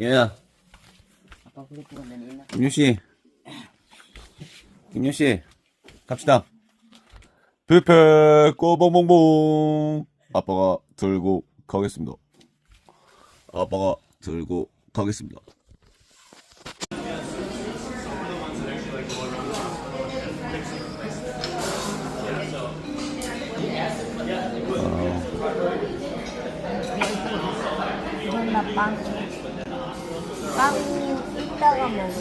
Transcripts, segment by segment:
얘야, 아빠? 김유씨. 김유씨, 갑시다. 뷔페 꼬봉봉봉. 아빠가 들고 가겠습니다. 아빠가 들고 가겠습니다. 빵. 빵 이따가 먹을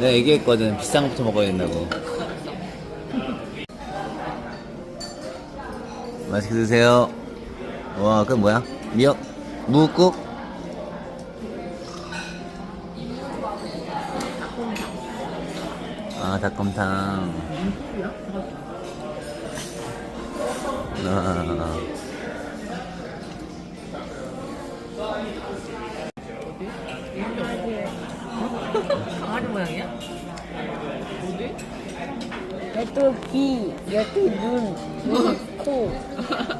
내가 얘기했거든. 비싼 것부터 먹어야 된다고. 맛있게 드세요. 와, 그건 뭐야? 미역? 무국? 아, 닭곰탕. 아, 강아지 모양이야? 얘도 귀, 얘도 눈, 눈, 코.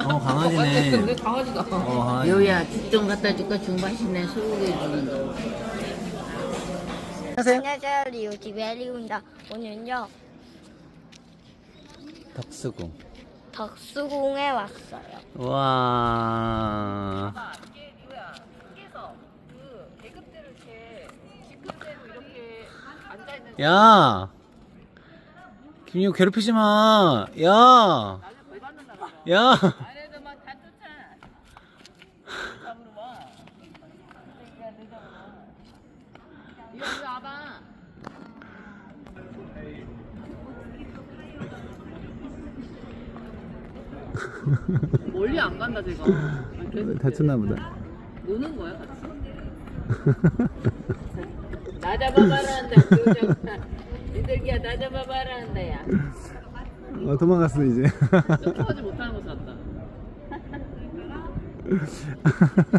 어, 강아지네. 왜 강아지다? 어, 강아지. 여우야 죽좀 갖다 줄까 중반신에 소고기 주는 거. 안녕하세요, 리우 TV의 리우입니다. 오늘은요, 덕수궁. 덕수궁에 왔어요. 와. 야. 김유 괴롭히지 마. 야. 야. 멀리 안 간다 제가. 다쳤나 보다. 노는 거야 같이. 나 잡아봐라 한다. 니들기야 나 잡아봐라 한다 야. 어, 도망갔어 이제. 점프하지 못하는 것 같다.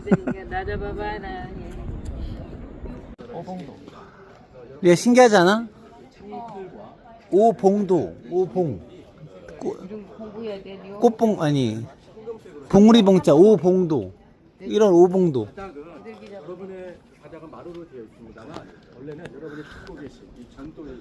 니들기야 나 잡아봐라. 오봉도. 얘 신기하지 않아? 오봉도. 오봉. 꽃, 공부해야 돼. 니 꽃봉 아니. 봉우리 봉자 오봉도. 이런 오봉도. 여러분의 바닥은 마루로 되어 있습니다만 원래는 여러분이 찾고 계신 이 전도의